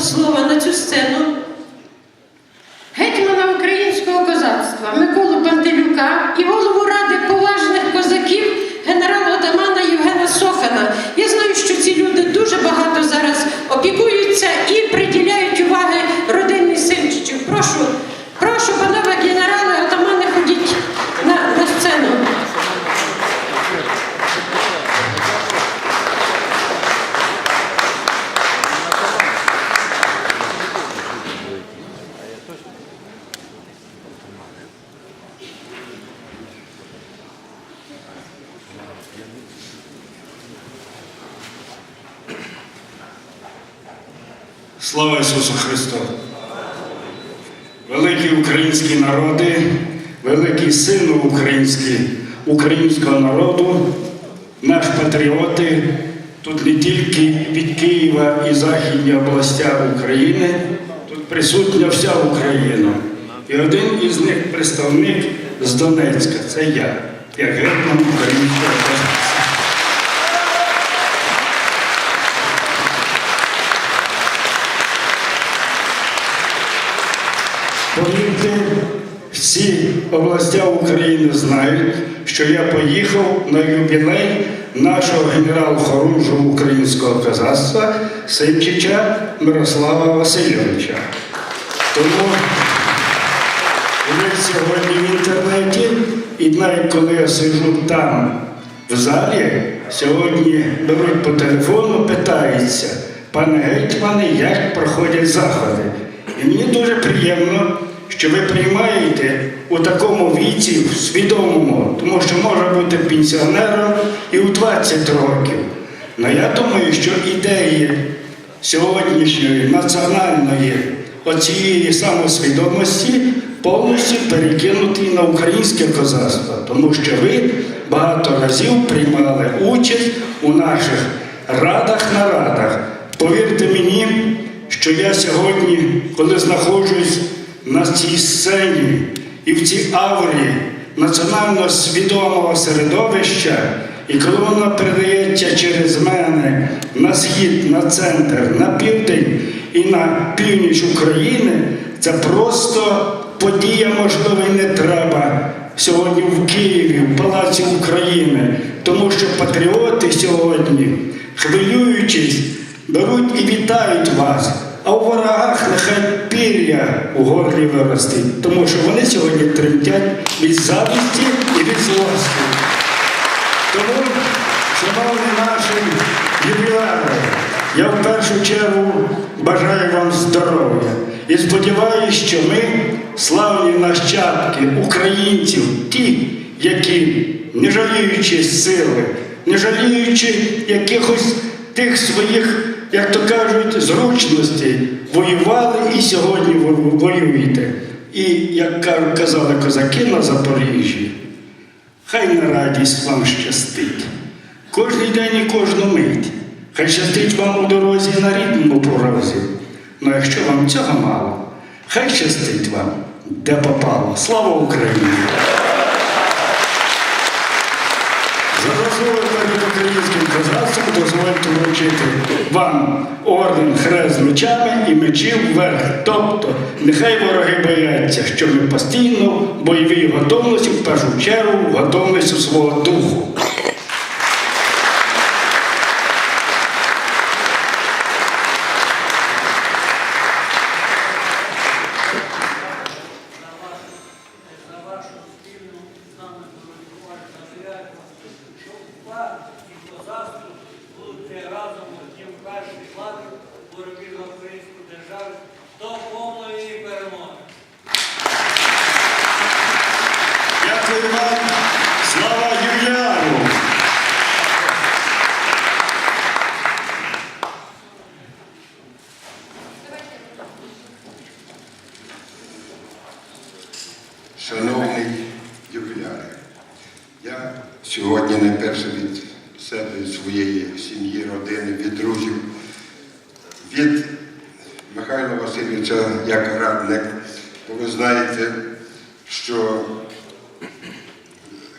слова на цю сцену гетьмана українського козацтва Миколу Пантелюка і голову ради поважних козаків генерала отамана Євгена Софана. Я знаю, що ці люди дуже багато зараз опікуються Слава Ісусу Христу! Великі українські народи, великі сини українські, українського народу, наш патріоти, тут не тільки від Києва і Західні області України, тут присутня вся Україна. І один із них представник з Донецька, це я, як гетьман українського Повірте, всі області України знають, що я поїхав на юбілей нашого генерал-хорунжу українського козацтва Симчича Мирослава Васильовича. Тому ви сьогодні в інтернеті, і навіть коли я сиджу там, в залі, сьогодні беруть по телефону, питаються, пане гетьмане, як проходять заходи. І мені дуже приємно, що ви приймаєте у такому віці, в свідомому, тому що може бути пенсіонером і у 20 років. Але я думаю, що ідеї сьогоднішньої національної оцієї самосвідомості повністю перекинуті на українське козацтво, тому що ви багато разів приймали участь у наших радах нарадах. Повірте мені, що я сьогодні, коли знаходжусь на цій сцені і в цій аурі національно свідомого середовища, і коли вона передається через мене на схід, на центр, на південь і на північ України, це просто подія, можливо, і не треба сьогодні в Києві, в Палаці України, тому що патріоти сьогодні, хвилюючись, беруть і вітають вас. А у ворогах нехай пір'я у горлі виростить, тому що вони сьогодні тремтять від завісті і від злості. Тому, шановні наші ювіляри, я в першу чергу бажаю вам здоров'я і сподіваюся, що ми, славні нащадки українців, ті, які, не жаліючи сили, не жаліючи якихось тих своїх, як то кажуть, зручностей, воювали і сьогодні воюєте. І, як казали козаки на Запоріжжі, Хай на радість вам щастить. Кожний день і кожну мить. Хай щастить вам у дорозі на рідному порозі. Ну якщо вам цього мало, хай щастить вам, де попало. Слава Україні! За заслуги перед українським козацтвом дозвольте вручити вам орден хрест мечами і мечів вверх. Тобто, нехай вороги бояться, що ми постійно в бойовій готовності, в першу чергу, в готовності свого духу. Михайла як радник, бо ви знаєте, що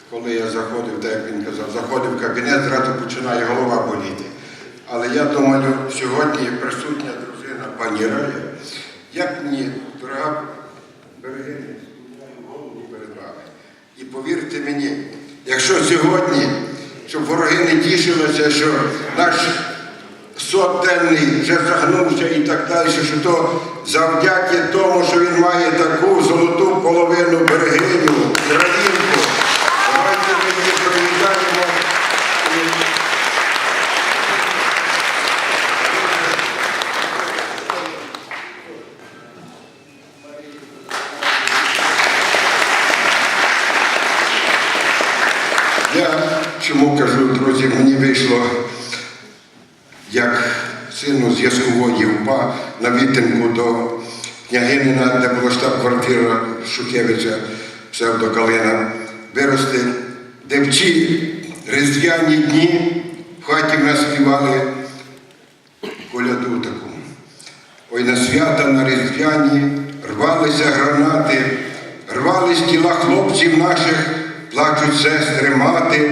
коли я заходив, так як він казав, заходив в кабінет, зразу починає голова боліти. Але я думаю, сьогодні присутня дружина пані Рая, як мені дорога берегиня, голову перед вами. І повірте мені, якщо сьогодні, щоб вороги не тішилися, що наш сотенний вже загнувся і так далі, що то завдяки тому, що він має таку золоту половину берегиню, країнку. Давайте ми її привітаємо. Я чому кажу, друзі, мені вийшло як сину зв'язкової УПА на відтинку до княгинина, де була штаб-квартира Шухевича, псевдокалина, вирости, де в ці різдвяні дні в хаті в нас співали коляду таку. Ой, на свята на різдвяні рвалися гранати, рвались тіла хлопців наших, плачуть сестри мати.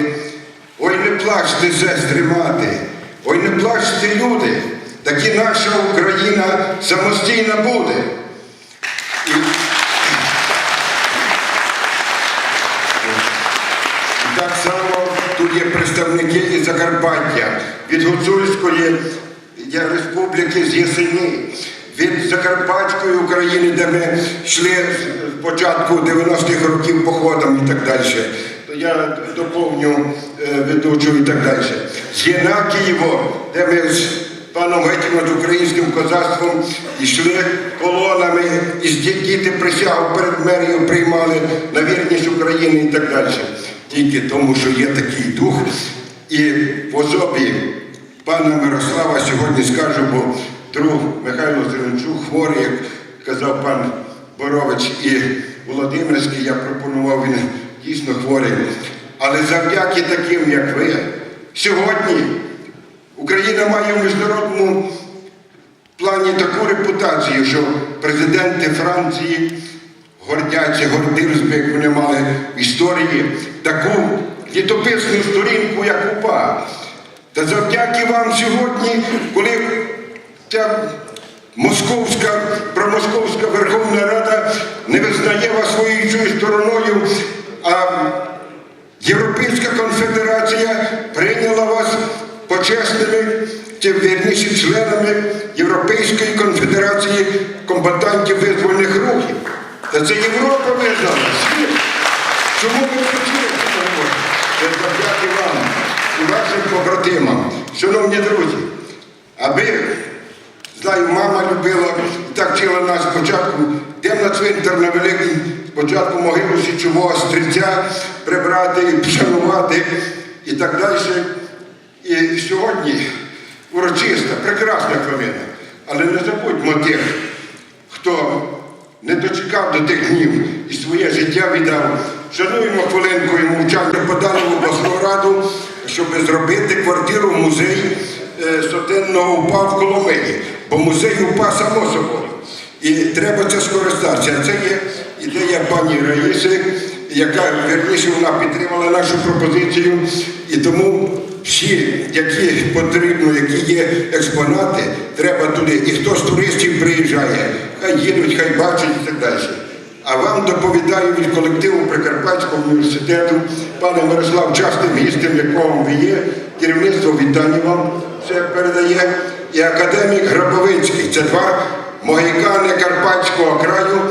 Ой, не плачте, сестри мати, ой, не плачте, люди, таки наша Україна самостійна буде. І, і так само тут є представники із Закарпаття, від Гуцульської республіки з Єсені, від Закарпатської України, де ми йшли з початку 90-х років походом і так далі. Я доповню е, ведучу і так далі. З Єнакієво, де ми паном Гетьманом з українським козацтвом йшли колонами, і діти присягу перед мерією приймали на вірність України і так далі. Тільки тому, що є такий дух, і в особі пана Мирослава сьогодні скажу, бо друг Михайло Зеленчук хворий, як казав пан Борович і Володимирський, я пропонував, він дійсно хворий. Але завдяки таким, як ви, сьогодні Україна має в міжнародному плані таку репутацію, що президенти Франції гордяться, гордились би, як вони мали в історії таку літописну сторінку, як УПА. Та завдяки вам сьогодні, коли ця московська, промосковська комбатантів визвольних рухів. Та це Європа визнала. світ. Чому почули цього? Це завдяки вам і вашим побратимам. Шановні друзі, аби Знаю, мама любила і так вчила нас спочатку. Йдемо на цвинтар на великий, спочатку могилу січового стрільця прибрати і вшанувати і так далі. І сьогодні урочиста, прекрасна хвилина. Але не забудьмо тих, хто не дочекав до тих днів і своє життя віддав. Шануємо хвилинкою мовчання подали в обласну раду, щоб зробити квартиру музей е, сотенного УПА в Коломиї. Бо музей УПА само собою. І треба це скористатися. Це є ідея пані Раїси, яка вірніше вона підтримала нашу пропозицію. І тому всі, які потрібно, які є експонати, треба туди. І хто з туристів приїжджає, хай їдуть, хай бачать і так далі. А вам доповідаю від колективу Прикарпатського університету, пане Мирослав, частим гістем, якого ви є, керівництво вітання вам це передає, і академік Грабовицький. Це два могикани Карпатського краю,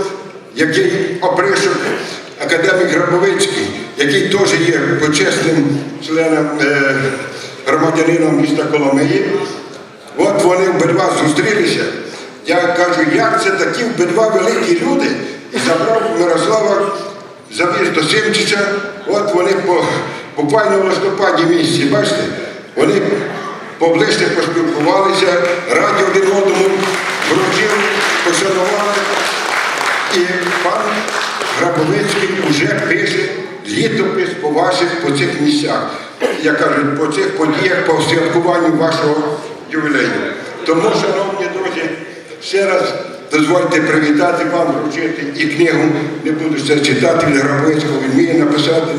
який опришок академік Грабовицький, який теж є почесним членом е, громадянином міста Коломиї. От вони обидва зустрілися. Я кажу, як це такі обидва великі люди, і забрав Мирослава, завіз до Симчича, от вони по, буквально в листопаді місяці, бачите, вони поближче поспілкувалися, раді один одному, вручили, пошанували. І пан Грабовицький вже пише літопис по ваших по цих місцях. Як кажуть, по цих подіях, по святкуванню вашого ювілею. Тому, шановні друзі, ще раз дозвольте привітати вам, вручити і книгу, не буду це читати від Грабовицького, він вміє написати.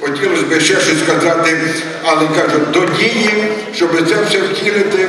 Хотілося б ще щось сказати, але кажу, до дії, щоб це все втілити